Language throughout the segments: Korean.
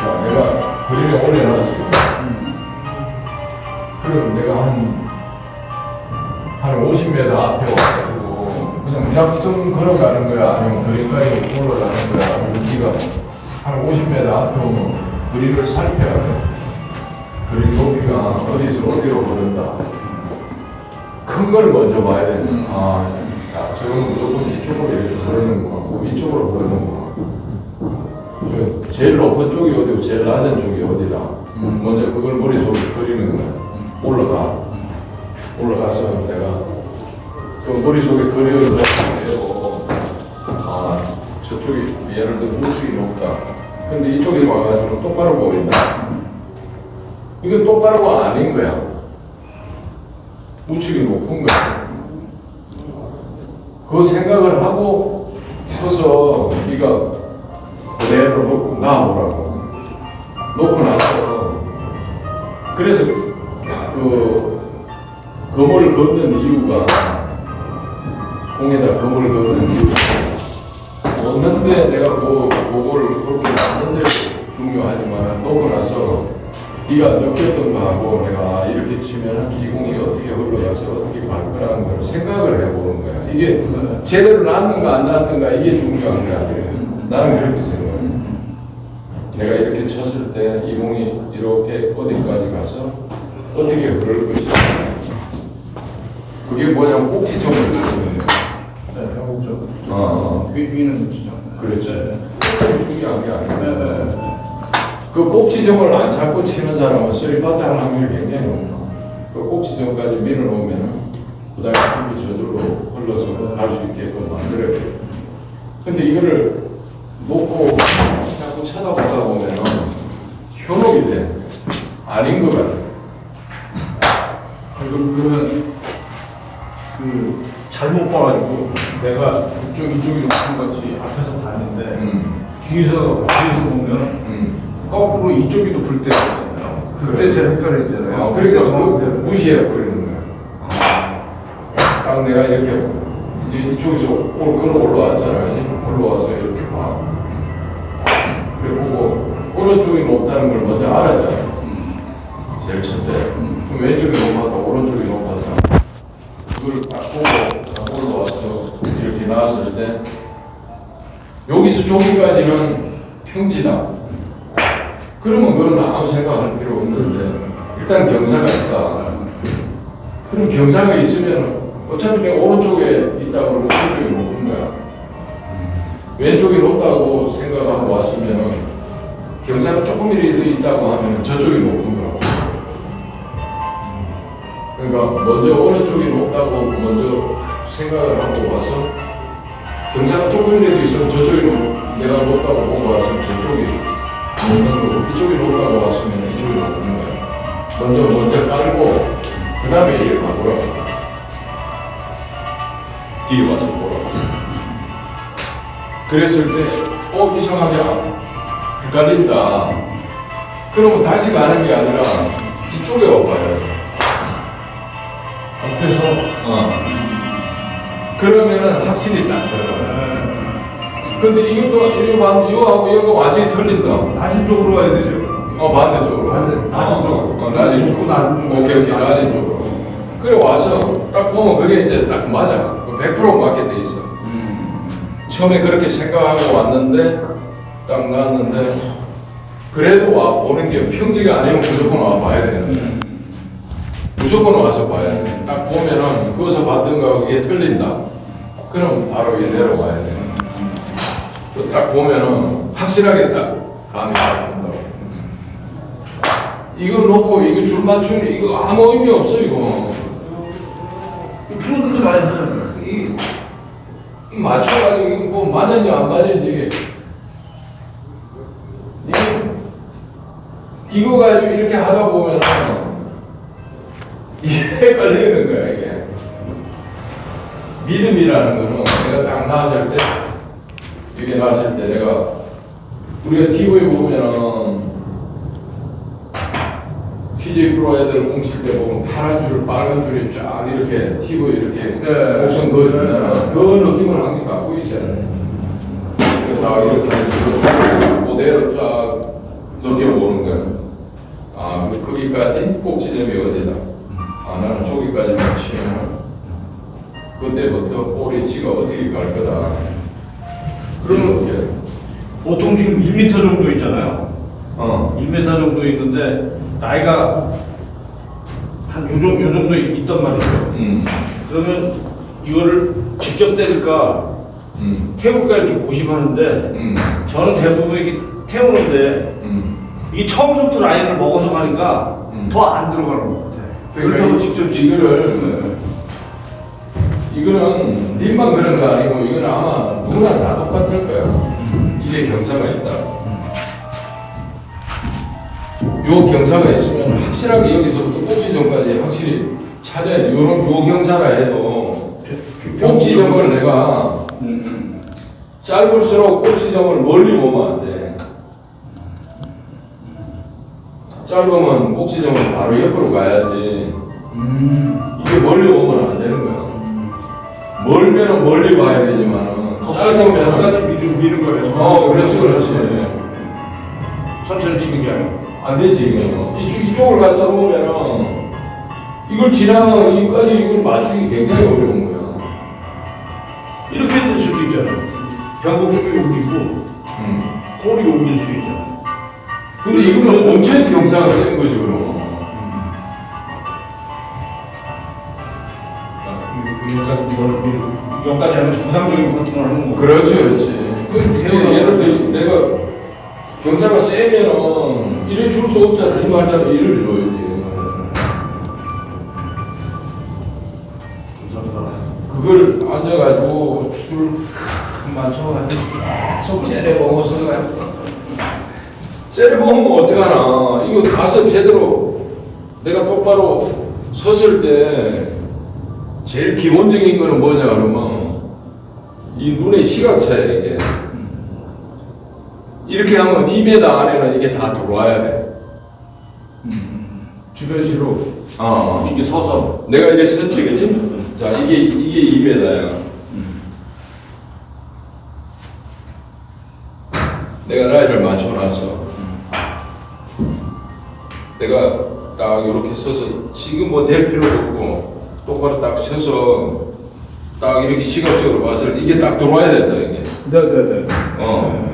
자, 내가 그림에 올려놨어. 그럼 내가 한, 한 50m 앞에 와가지고, 그냥 무작정 걸어가는 거야? 아니면 그림가에 올라가는 거야? 네가 한 50m 앞에 오면 그림을 살펴야 돼. 그림 높이가 어디서 어디로 흐른다. 큰 걸 먼저 봐야 돼. 아, 자, 저건 무조건 이쪽으로 이렇게 흐르는구나. 이쪽으로 흐르는구나. 그 제일 높은 쪽이 어디고 제일 낮은 쪽이 어디다. 먼저 그걸 머릿속에 그리는 거야. 올라가. 올라가서 내가 그 머릿속에 그려서 되고, 아, 저쪽이 예를 들어 우측이 높다. 근데 이쪽에 와가지고 똑바로 보인다. 이건 똑바로가 아닌 거야. 우측이 높은 거야. 그 생각을 하고 서서 네가 그대로 놓고 나오라고. 놓고 나서 그래서 그 검을 걷는 이유가 공에다 검을 걷는 이유가 없는데 내가 그 그거를 그렇게 맞는데 중요하지만 놓고 나서 네가 느꼈던 거하고 내가 이렇게 치면 이 공이 어떻게 흘러가서 어떻게 갈 거라는 걸 생각을 해보는 거야. 이게 제대로 났는가 안 났는가 이게 중요한 게 아니에요. 나는 그렇게 생각해. 내가 이렇게 쳤을 때 이 공이 이렇게 어디까지 가서 어떻게 흐를 것이냐. 그게 뭐냐면 꼭지점을 주는 네, 한국적. 어, 위, 위는 지점. 그렇죠. 네. 중요한 게 네, 아니야. 네. 그 꼭지점을 안 잡고 치는 사람은 쓰리 빠따를 확률이 굉장히 높아. 그 꼭지점까지 밀어놓으면 그 다음에 힘이 저절로 흘러서 갈 수 있게끔 만들어야 돼. 근데 이거를 놓고 자꾸 쳐다보다 보면은 현혹이 돼. 아닌 것 같아. 그럼 그러면 그 잘못 봐가지고 내가 이쪽 이쪽이 높은 거지 앞에서 봤는데 음, 뒤에서 뒤에서 보면 음. 거꾸로 이쪽이 높을 때가 있잖아요. 그때 제가 헷갈렸잖아요. 어, 그러니까 저그 무시해 버리는 거야. 딱 내가 이렇게 이제 이쪽에서 올 끌어 올라왔잖아. 이제 올라와서 이렇게 봐. 그래 보고 오른쪽이 높다는 걸 먼저 알았잖아. 제일 첫째. 그럼 왼쪽이 높았다, 오른쪽이 높았다. 그걸 딱 보고 딱 올라와서 이렇게 나왔을 때 여기서 저기까지는 평지다. 그러면 그건 아무 생각할 필요 없는데 일단 경사가 있다. 그럼 경사가 있으면 어차피 오른쪽에 있다 그러면 왔으면은 경사가 조금이라도 있다고 하면 저쪽이 높은 거라고. 그러니까 먼저 오른쪽이 높다고 먼저 생각을 하고 와서 경사가 조금이라도 있으면 저쪽이 높, 내가 높다고 보고 와서 저쪽이 높는 거고 이쪽이 높다고 왔으면 이쪽이 높은 거야. 먼저 먼저 깔고 그 다음에 이렇게 가보라. 뒤에 와서 보라. 그랬을 때, 어, 이상하게 헷갈린다. 그러면 다시 가는 게 아니라 이쪽에 와봐야 돼. 앞에서, 어. 그러면은 확실히 딱 들어가. 근데 이것도, 이거 이거하고 이거 완전히 틀린다. 낮은 쪽으로 가야 되죠. 어, 반대쪽으로. 반대, 낮은 쪽. 어, 낮은 쪽. 높고 낮은 쪽. 오케이, 오케이, 낮은 쪽으로. 그래, 와서 딱 보면 그게 이제 딱 맞아. 100% 맞게 돼 있어. 처음에 그렇게 생각하고 왔는데, 딱 나왔는데, 그래도 와 보는 게 평지가 아니면 무조건 와 봐야 되는 거야. 무조건 와서 봐야 돼. 딱 보면은 거기서 봤던 거하고 이게 틀린다. 그럼 바로 이 내려와야 돼. 또딱 보면은 확실하게 딱 감이 잡힌다고. 이거 놓고 이거 줄 맞추니 이거 아무 의미 없어 이거. 프로들도 많이 이 맞춰가지고 뭐 맞았냐 안 맞았냐 이게. 이게 이거 가지고 이렇게 하다 보면 이게 헷갈리는 거야 이게. 믿음이라는 거는 내가 딱 나왔을 때 이게 나왔을 때 내가 우리가 TV에 보면은 PJ 프로 애들 공칠 때 보면 파란 줄, 빨간 줄이 쫙 이렇게 TV 이렇게 네. 곡선 그어주잖아. 그 느낌을 항상 갖고 있어야 돼. 나 이렇게 해서 그대로 쫙 넣는 보는 거야. 아, 그 거기까지 꼭지점이 어디다. 아, 나는 저기까지만 치면 그때부터 볼의 치가 어떻게 갈 거다. 그러면 이렇게. 보통 지금 1m 정도 있잖아요. 어. 1m 정도 있는데 나이가 한 요 정도, 요 정도 있단 말이죠. 음. 그러면 이거를 직접 때릴까 음. 태울까 이렇게 고심하는데 음. 저는 대부분 이렇게 태우는데 음. 이게 처음부터 라인을 먹어서 가니까 음. 더 안 들어가는 것 같아. 그러니까 그렇다고 이- 직접 이거를 이거는 님만 그런 거 아니고 이거는 아마 누구나 다 똑같을 거야. 이게 경사가 있다. 요 경사가 있으면 확실하게 여기서부터 꼭지점까지 확실히 찾아야 돼. 요런 요 경사라 해도 꼭지점을 내가 음, 짧을수록 꼭지점을 멀리 보면 안 돼. 짧으면 꼭지점은 바로 옆으로 가야지. 음. 이게 멀리 오면 안 되는 거야. 멀면은 멀리 봐야 되지만 짧으면 미는 거예요. 어 그렇지 그렇지 천천히 치는 게 아니고. 안 되지 이거 이쪽 이쪽을 갖다 놓으면은 이걸 지나가 여기까지 이걸 맞추기 굉장히 어려운 거야. 이렇게 될 수도 있잖아요. 변곡 쪽이 옮기고 음. 홀이 옮길 수 있잖아요. 근데 이거는 엄청 경사가 센 거지 그럼. 아, 여기까지 이걸 밀고 여기까지 하면 정상적인 커팅을 하는 거고. 그렇지 그렇지. 근데 예를 들어 내가 경사가 세면은 이를 줄수 없잖아. 이 말대로 이를 줘야지. 그걸 앉아가지고 줄 맞춰가지고 계속 째려보고서 째려보면 어떡하나 이거 가서 제대로 내가 똑바로 섰을 때 제일 기본적인 거는 뭐냐 그러면 이 눈의 시각차야 이게 이렇게 하면 2m 안에는 이게 다 들어와야 돼 주변시로 어. 이렇게 서서 내가 이게 섰지 그지? 자 이게 이게 2m야 내가 라인을 맞춰놨어. 내가 딱 이렇게 서서 지금 뭐 될 필요도 없고 똑바로 딱 서서 딱 이렇게 시각적으로 봤을 때 이게 딱 들어와야 된다 이게. 네네네. 어.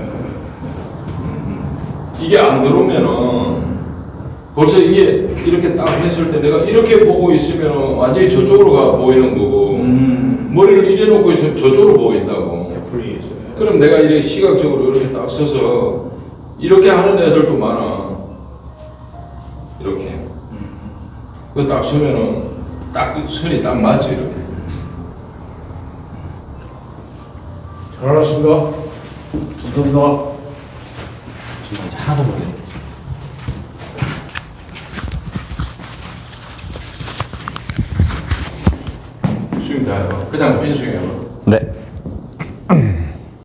이게 안 들어오면은 벌써 이게 이렇게 딱 했을 때 내가 이렇게 보고 있으면 완전히 저쪽으로 가 보이는 거고 음. 머리를 이래 놓고 있으면 저쪽으로 보인다고. 그럼 내가 이렇게 시각적으로 이렇게 딱 서서 이렇게 하는 애들도 많아. 이렇게. 그딱 서면은 딱그 선이 딱 맞지 이렇게. 잘 알았습니다. 감사합니다. 지금 이제 하나도 모르겠어요. 스윙 다 해봐. 그냥 빈 스윙 해봐. 네.